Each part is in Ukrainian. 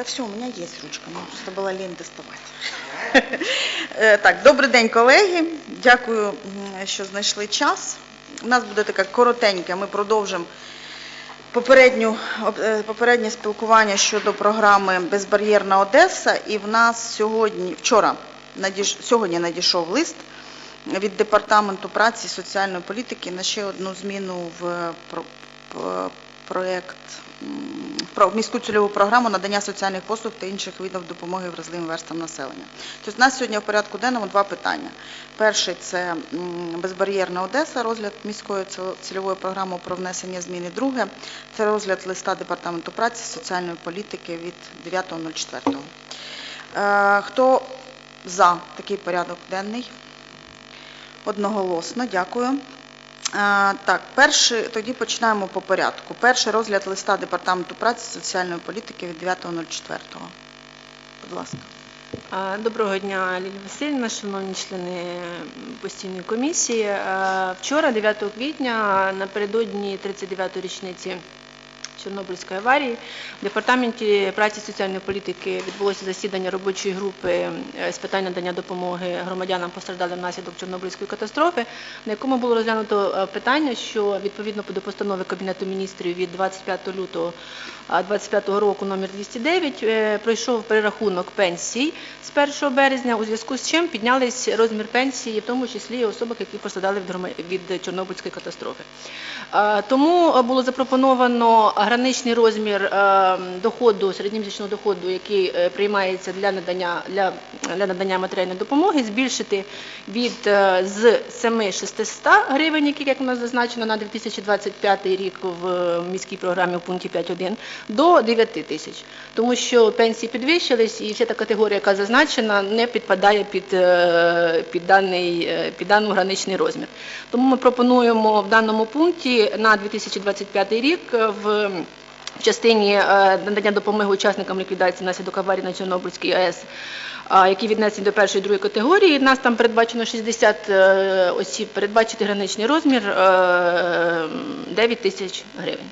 Да все, у меня есть ручка, просто была лень доставать. Е, Так, добрий день, колеги. Дякую, що знайшли час. У нас буде таке коротеньке, ми продовжимо попередню, е, попереднє спілкування щодо програми Безбар'єрна Одеса. І в нас сьогодні, вчора, надіш, сьогодні надійшов лист від Департаменту праці і соціальної політики на ще одну зміну в про, п- проект м, про міську цільову програму надання соціальних послуг та інших видів допомоги вразливим верстам населення. Тобто у нас сьогодні в порядку денному два питання. Перший це безбар'єрна Одеса, розгляд міської цільової програми про внесення змін. І Друге це розгляд листа Департаменту праці соціальної політики від 9.04. Е, Хто за такий порядок денний? Одноголосно, дякую. Е, Так, перший, тоді починаємо по порядку. Перший розгляд листа Департаменту праці і соціальної політики від 9.04. Будь ласка. Доброго дня, Лілія Васильівна, шановні члени постійної комісії. Вчора, 9 квітня, напередодні 39-ї річниці Чорнобильської аварії, в департаменті праці соціальної політики відбулося засідання робочої групи з питань надання допомоги громадянам постраждалим внаслідок Чорнобильської катастрофи, на якому було розглянуто е, питання, що відповідно до постанови Кабінету міністрів від 25 лютого 2025 року номер 209 е, пройшов перерахунок пенсій з 1 березня, у зв'язку з чим піднялись розмір пенсії, в тому числі і особок, які пострадали від Чорнобильської катастрофи. Е, Тому було запропоновано граничний розмір е, доходу, середньомісячного доходу, який е, приймається для надання, для, для надання матеріальної допомоги, збільшити від е, з 7600 гривень, які, як у нас зазначено, на 2025 рік в міській програмі в пункті 5.1, до 9 тисяч. Тому що пенсії підвищились, і вся та категорія, яка зазначена, не підпадає під, під, даний, під даний граничний розмір. Тому ми пропонуємо в даному пункті на 2025 рік в в частині е, надання допомоги учасникам ліквідації внаслідок аварії на Чорнобильській АЕС, які віднесені до першої і другої категорії. Нас там передбачено 60 е, осіб, передбачити граничний розмір е, 9 тисяч гривень.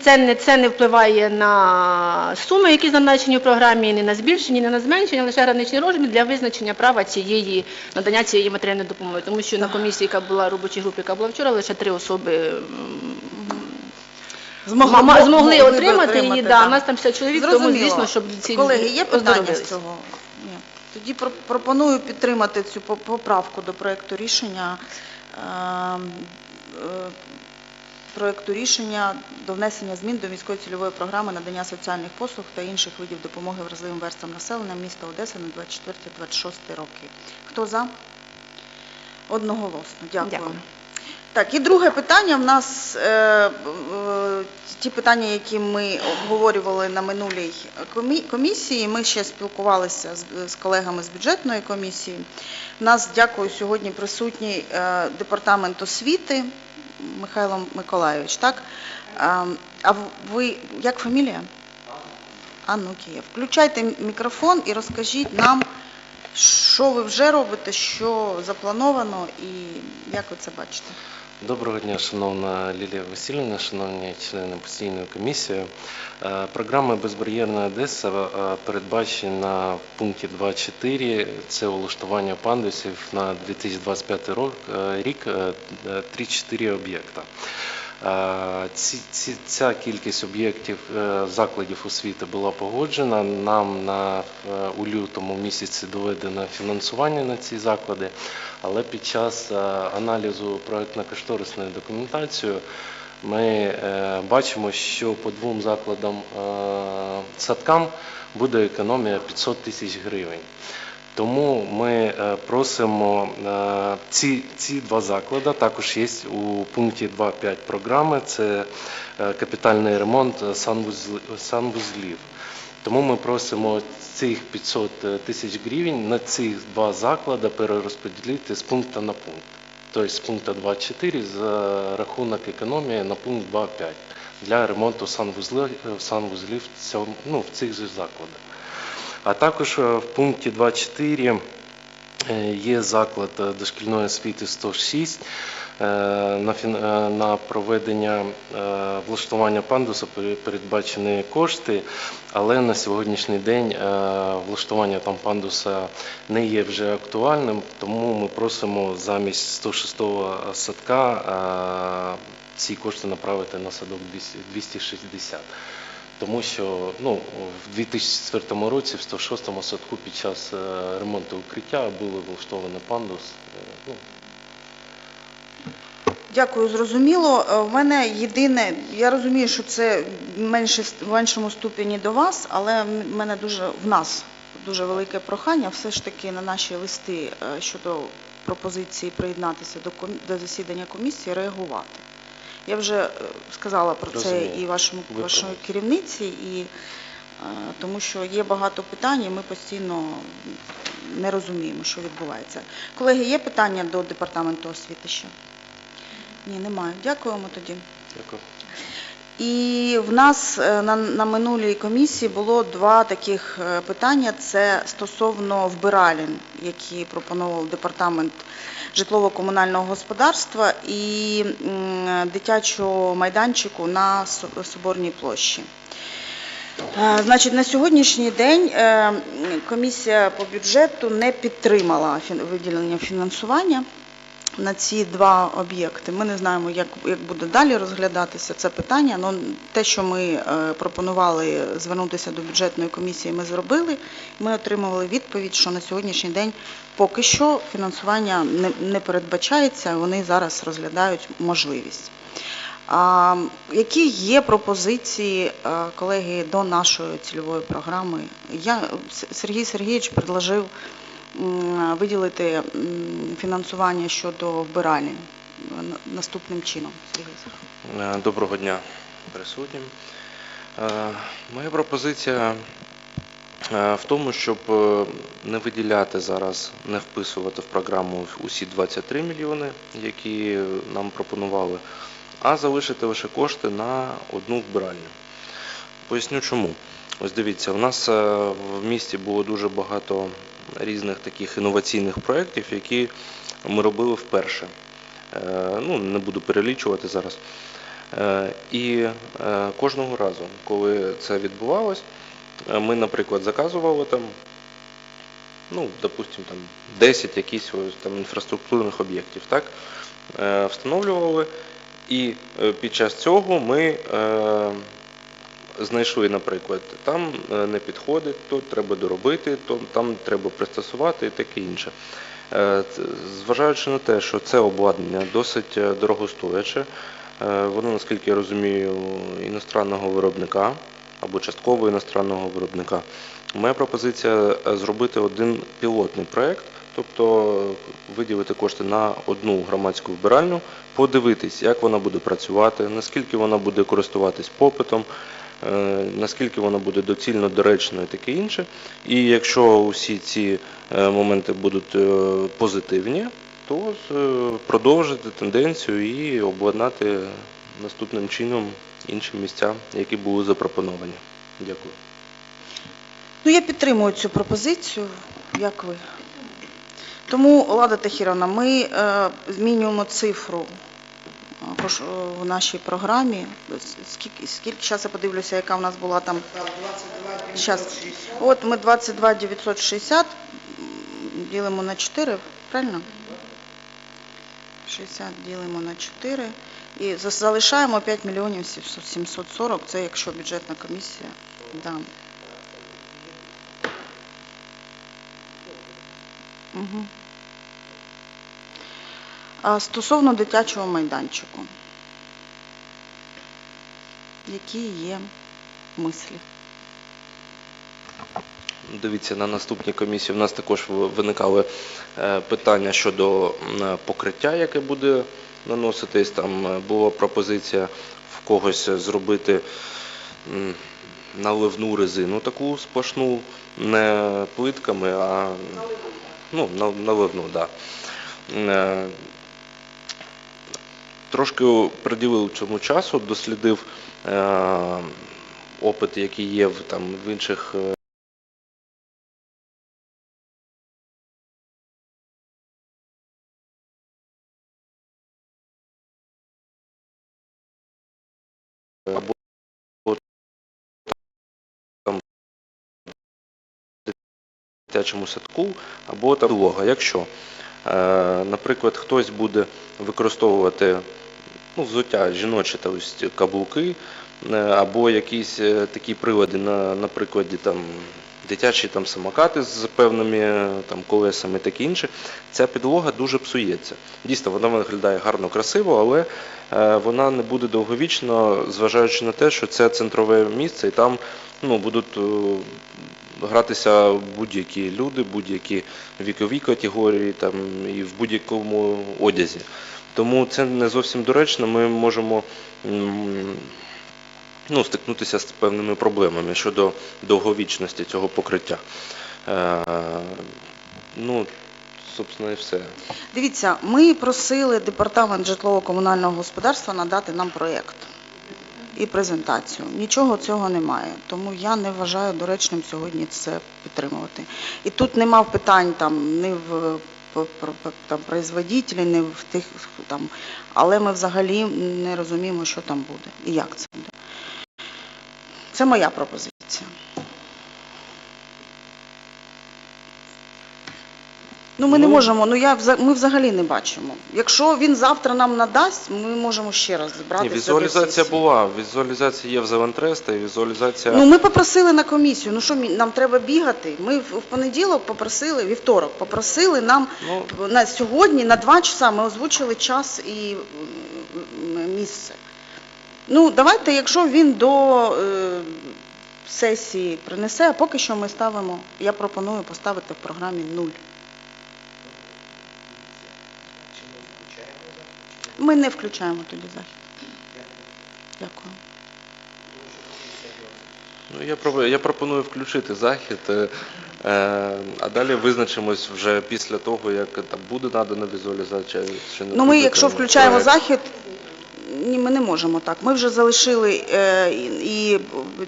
Це не, це не впливає на суми, які зазначені в програмі, ні на збільшення, ні на зменшення, лише граничний розмір для визначення права цієї надання цієї матеріальної допомоги. Тому що на комісії, яка була робочій групі, яка була вчора, лише три особи мо- змогли би отримати її. Да, у нас там 50 чоловік, тому звісно, щоб ці Колеги, є питання з оздоровились. цього? Ні. Тоді про- пропоную підтримати цю по- поправку до проекту рішення. ем, е, Проекту рішення до внесення змін до міської цільової програми надання соціальних послуг та інших видів допомоги вразливим верстам населення міста Одеса на 24-26 роки. Хто за? Одноголосно. Дякую. Дякую. Так, і друге питання в нас е, е, ті питання, які ми обговорювали на минулій комісії. Ми ще спілкувалися з, з колегами з бюджетної комісії. У нас, дякую, сьогодні присутній е, департамент освіти Михайло Миколайович, так? А, а ви, як фамілія? Анну Включайте мікрофон і розкажіть нам, що ви вже робите, що заплановано і як ви це бачите. Доброго дня, шановна Лілія Васильівна, шановні члени постійної комісії. Е, Програма Безбар'єрна Одеса е, передбачена в пункті 2.4. Це улаштування пандусів на 2025 рок- е, рік е, е, 3-4 об'єкта. Е, Ці, ці, ця кількість об'єктів е, закладів освіти була погоджена. Нам на, е, у лютому місяці доведено фінансування на ці заклади, але під час аналізу проектно-кошторисної документації ми бачимо, що по двом закладам садкам буде економія 500 тисяч гривень. Тому ми е, просимо е, ці, ці два заклади, також є у пункті 2.5 програми, це е, капітальний ремонт санвузлів. Тому ми просимо цих 500 тисяч гривень на ці два заклади перерозподілити з пункту на пункт. Тобто з пункту 2.4 за рахунок економії на пункт 2.5 для ремонту санвузлів, санвузлів ну, в цих закладах. А також е, в пункті 2.4 Е, Є заклад е, дошкільної освіти 106. Е, На, проведення влаштування пандуса передбачені кошти, але на сьогоднішній день влаштування там пандуса не є вже актуальним, тому ми просимо замість 106-го садка ці кошти направити на садок 260. Тому що ну, в 2004 році в 106-му садку під час е, ремонту укриття було влаштовано пандус. Е, Ну, Дякую, зрозуміло. Е, В мене єдине, я розумію, що це менше, в меншому ступені до вас, але в мене дуже в нас дуже велике прохання все ж таки на наші листи е, щодо пропозиції приєднатися до, до засідання комісії реагувати. Я вже е, сказала про це і вашому Ви керівниці, і е, тому що є багато питань, і ми постійно не розуміємо, що відбувається. Колеги, є питання до департаменту освіти ще? Ні, немає. Дякуємо тоді. дякую. І в нас е, на, на минулій комісії було два таких е, питання. Це стосовно вбиралень, які пропонував департамент житлово-комунального господарства і дитячого майданчику на Соборній площі. Е, Значить, на сьогоднішній день комісія по бюджету не підтримала виділення фінансування на ці два об'єкти. Ми не знаємо, як, як буде далі розглядатися це питання. але те, що ми е, пропонували звернутися до бюджетної комісії, ми зробили. Ми отримали відповідь, що на сьогоднішній день поки що фінансування не, не передбачається, вони зараз розглядають можливість. А, які є пропозиції, е, колеги, до нашої цільової програми? Я, Сергій Сергійович предложив виділити фінансування щодо вбиральні наступним чином. Е, Доброго дня присутнім. Е, Моя пропозиція е, в тому, щоб е, не виділяти зараз, не вписувати в програму усі 23 мільйони, які нам пропонували, а залишити лише кошти на одну вбиральню. Поясню чому. Ось дивіться, у нас е, в місті було дуже багато різних таких інноваційних проєктів, які ми робили вперше. Е, Ну, не буду перелічувати зараз. Е, І е, кожного разу, коли це відбувалось, ми, наприклад, заказували там, ну, допустим, там 10 якісь там інфраструктурних об'єктів, так, встановлювали, і під час цього ми знайшли, наприклад, там е, не підходить, то треба доробити, там треба пристосувати і таке інше. Е, Зважаючи на те, що це обладнання досить е, дорогостояче, воно, наскільки я розумію, іностранного виробника або частково іностранного виробника. Моя пропозиція зробити один пілотний проєкт, тобто виділити кошти на одну громадську вбиральню, подивитись, як вона буде працювати, наскільки вона буде користуватись попитом, наскільки вона буде доцільно, доречно і таке інше. І якщо усі ці е, моменти будуть е, позитивні, то е, продовжити тенденцію і обладнати наступним чином інші місця, які були запропоновані. Дякую. Ну, я підтримую цю пропозицію. Як ви? Тому, Лада Тахіровна, ми е, змінюємо цифру е, в нашій програмі. Скільки, скільки, зараз я подивлюся, яка в нас була там. Щас. От ми 22 960 м, ділимо на 4, правильно? 60 ділимо на 4. І залишаємо 5 мільйонів 740, це якщо бюджетна комісія. Да. Угу. Стосовно дитячого майданчику, які є мислі? Дивіться, на наступній комісії в нас також виникали е, питання щодо покриття, яке буде наноситись. Там е, була пропозиція в когось зробити наливну резину таку сплошну, не плитками, а ну, наливну, так. Да. Трошки приділив цьому часу, дослідив е, опит, який є в, там, в інших. Е, або там дитячому садку, або там лога, якщо наприклад, хтось буде використовувати ну, взуття жіночі та ось каблуки, е, або якісь е, такі прилади на, на прикладі там, дитячі там, самокати з певними е, там, колесами таке інше, ця підлога дуже псується. Дійсно, вона виглядає гарно, красиво, але е, вона не буде довговічно, зважаючи на те, що це центрове місце, і там ну, будуть е, гратися будь-які люди, будь-які вікові категорії там, і в будь-якому одязі. Тому це не зовсім доречно. Ми можемо ну, стикнутися з певними проблемами щодо довговічності цього покриття. Е, ну, собственно, і все. Дивіться, ми просили департамент житлово-комунального господарства надати нам проєкт і презентацію. Нічого цього немає, тому я не вважаю доречним сьогодні це підтримувати. І тут нема питань там ні в там, производителі, ні в тих там, але ми взагалі не розуміємо, що там буде і як це буде. Це моя пропозиція. Ну, ми не Ну, можемо, ну я вза- ми взагалі не бачимо. Якщо він завтра нам надасть, ми можемо ще раз Ні, зібратися. до візуалізація сесії. була. Візуалізація є в Зелентреста, і візуалізація. Ну, ми попросили на комісію. Ну що мі- нам треба бігати? Ми в в понеділок попросили, вівторок попросили нам Ну, на сьогодні на два часа ми озвучили час і м, місце. Ну, давайте, якщо він до е, сесії принесе, а поки що ми ставимо, я пропоную поставити в програмі нуль. Ми не включаємо тоді захід. Дякую. Ну, я, пропоную, я пропоную включити захід, е, е, а далі визначимось вже після того, як там буде надана візуалізація. Чи не Ну, ми, буде якщо там включаємо проект. захід, ні, ми не можемо так. Ми вже залишили, е, і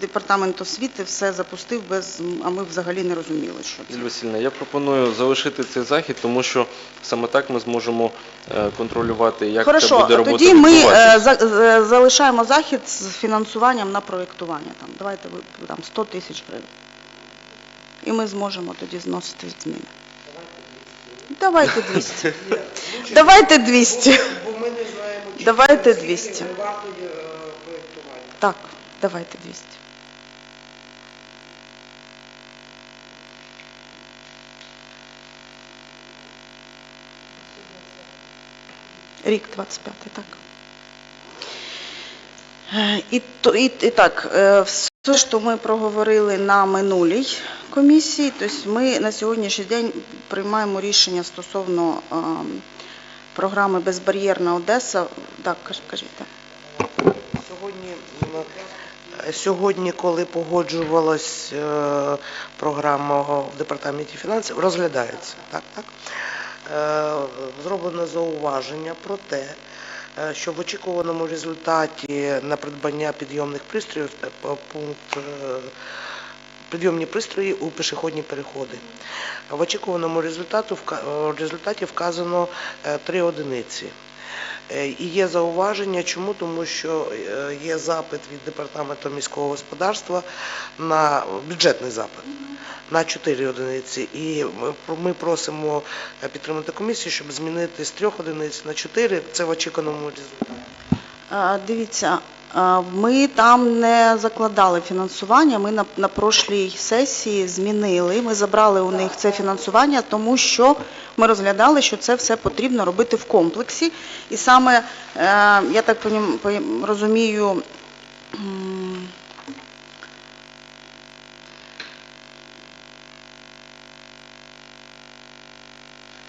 департамент освіти все запустив без, а ми взагалі не розуміли, що це. Васильівна, я пропоную залишити цей захід, тому що саме так ми зможемо е, контролювати, як це буде робота тоді ми е, за- за- залишаємо захід з фінансуванням на проєктування. Там, давайте там 100 тисяч гривень. І ми зможемо тоді зносити зміни. Давайте 200. Давайте 200. Бо ми не знаємо, чи Давайте скільки 200. вартує е, проєктування. Так, давайте 200. Рік 25, так. Е, І, то- і, і так, е, все, що ми проговорили на минулій комісії, тобто ми на сьогоднішній день приймаємо рішення стосовно ем, програми Безбар'єрна Одеса. Так, кажіть. Сьогодні, е, сьогодні, коли погоджувалась е, програма в департаменті фінансів, розглядається. Так, так. Е, Зроблено зауваження про те, е, що в очікуваному результаті на придбання підйомних пристроїв е, пункт е, підйомні пристрої у пішохідні переходи. В очікуваному результату е, результаті вказано е, три одиниці. Е, І є зауваження, чому? Тому що є запит від департаменту міського господарства на бюджетний запит на 4 одиниці. І ми- просимо підтримати комісію, щоб змінити з 3 одиниць на 4. Це в очікуваному результаті. Дивіться, ми там не закладали фінансування. Ми на, на прошлій сесії змінили. Ми забрали у них це фінансування, тому що ми розглядали, що це все потрібно робити в комплексі. І саме, е, я так розумію, м,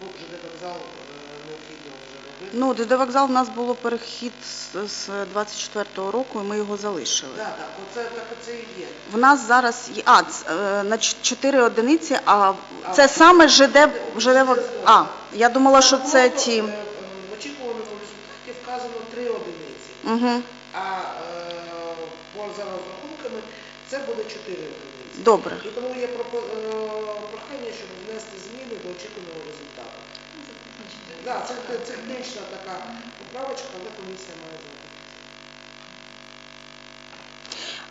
Ну, ЖД вокзал необхідно вже робити. Ну, ДД вокзал у нас було перехід з, з 24-го року, і ми його залишили. Так, так, оце так оце і є. В нас зараз є, а, ц- е, на 4 одиниці, а це саме ЖД, ЖД А, я думала, що це ті. Е, е, В очікуваному результаті вказано 3 одиниці. Угу. А е, по за розрахунками це буде 4 одиниці. Добре. І тому є пропо- е, прохання, щоб внести зміни до очікуваного. Да, це те- технічна така поправочка, але комісія має зробити.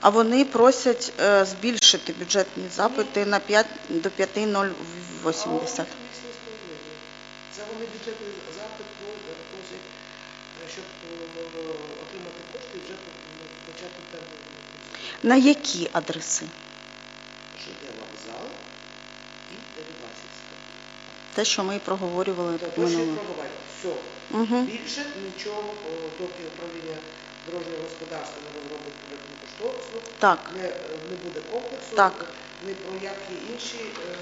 А вони просять е, збільшити бюджетні запити на 5 до 5,080. Це вони бюджетний запит про- просять, е, щоб е, отримати кошти вже по- почати тендер. На які адреси? ЖД вокзал і Дерибасівська. Те, що ми і проговорювали То тут то, що минулого. Все. Угу. Більше нічого, о, доки управління дорожнього господарства не розробить проєктну кошторисну, Так, не, не буде комплексу, Так. ні про які інші. Е,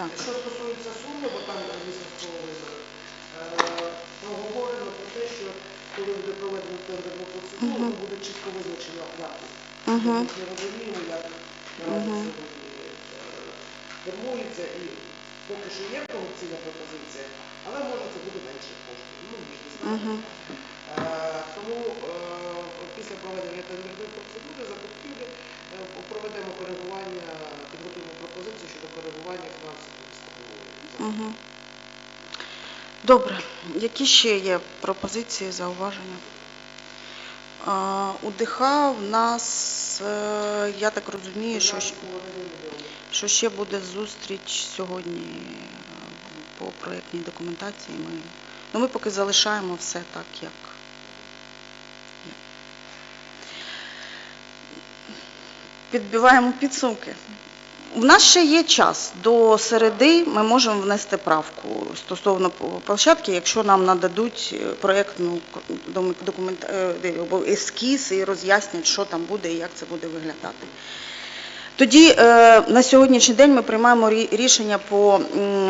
так. Що стосується суми, бо там звісно сказали, проговорено про те, що коли буде проведено тендерну процедуру, Мгм. буде чітко визначена вартість. Мгм. Ми не розуміємо, як наразі Мгм. сьогодні е, формується і поки що є корупційна пропозиція, але може це буде менше коштів. Ну. Е, Тому е, після проведення тендерної процедури закупівлі е, проведемо коригування, підготуємо пропозицію щодо коригування фінансової. Угу. Добре. Які ще є пропозиції, зауваження? У ДХ в нас, е, я так розумію, що, що ще буде зустріч сьогодні е, по проєктній документації. Ми, ну, ми поки залишаємо все так, як. Підбиваємо підсумки. У нас ще є час. До середи ми можемо внести правку стосовно площадки, якщо нам нададуть е, проєктну документ, е, ескіз і роз'яснять, що там буде і як це буде виглядати. Тоді е, на сьогоднішній день ми приймаємо рішення по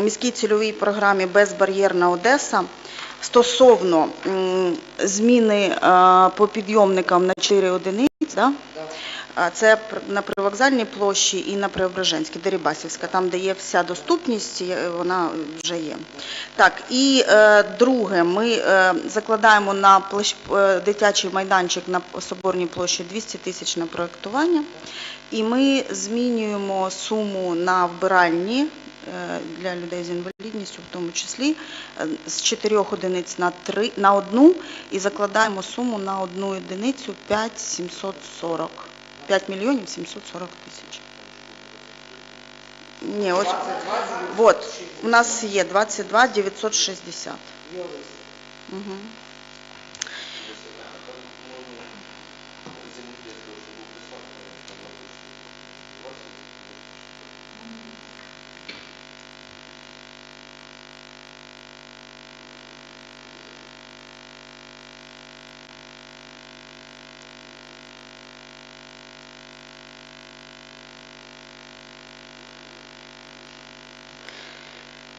міській цільовій програмі Безбар'єрна Одеса стосовно зміни по підйомникам на 4 одиниці. Да? Це на привокзальній площі і на Преображенській, Дерибасівська, там, де є вся доступність, вона вже є. Так, і е, друге, ми е, закладаємо на площ, е, дитячий майданчик на Соборній площі 200 тисяч на проєктування, і ми змінюємо суму на вбиральні е, для людей з інвалідністю, в тому числі е, з 4 одиниць на 3, на одну, і закладаємо суму на одну одиницю 5740. 5 мільйонів 740 тисяч. Ні, ось, от, у нас є 22 960. Угу.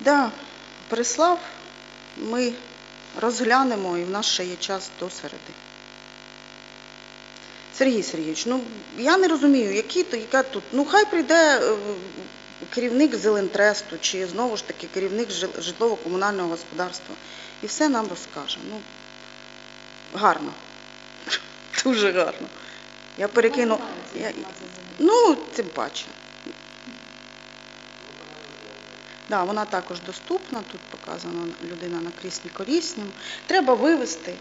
Да, прислав, ми розглянемо і в нас ще є час до середи. Сергій Сергійович, ну я не розумію, які то, яка тут. Ну хай прийде е, керівник Зелентресту чи знову ж таки керівник житлово-комунального господарства і все нам розкаже. Ну, гарно. Дуже гарно. Я перекину. Я, ну, тим паче. Да, вона також доступна, тут показана людина на кріслі коліснім. Треба вивести.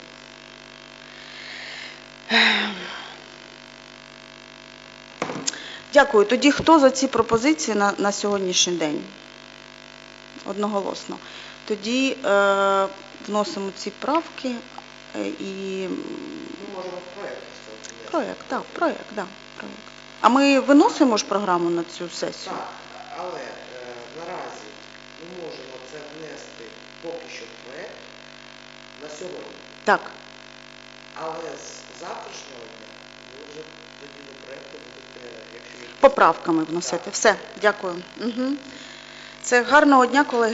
Дякую. Тоді хто за ці пропозиції на, на сьогоднішній день? Одноголосно. Тоді е, вносимо ці правки е, і можемо проєкт проєкт, так, проєкт, да, проєкт. А ми виносимо ж програму на цю сесію? Так, але е, наразі ми можемо це внести поки що проєкт на сьогодні. Так. Але з завтрашнього дня ви вже тоді до проєкту будете, якщо Поправками вносити. Все, дякую. Угу. Це гарного дня, колеги.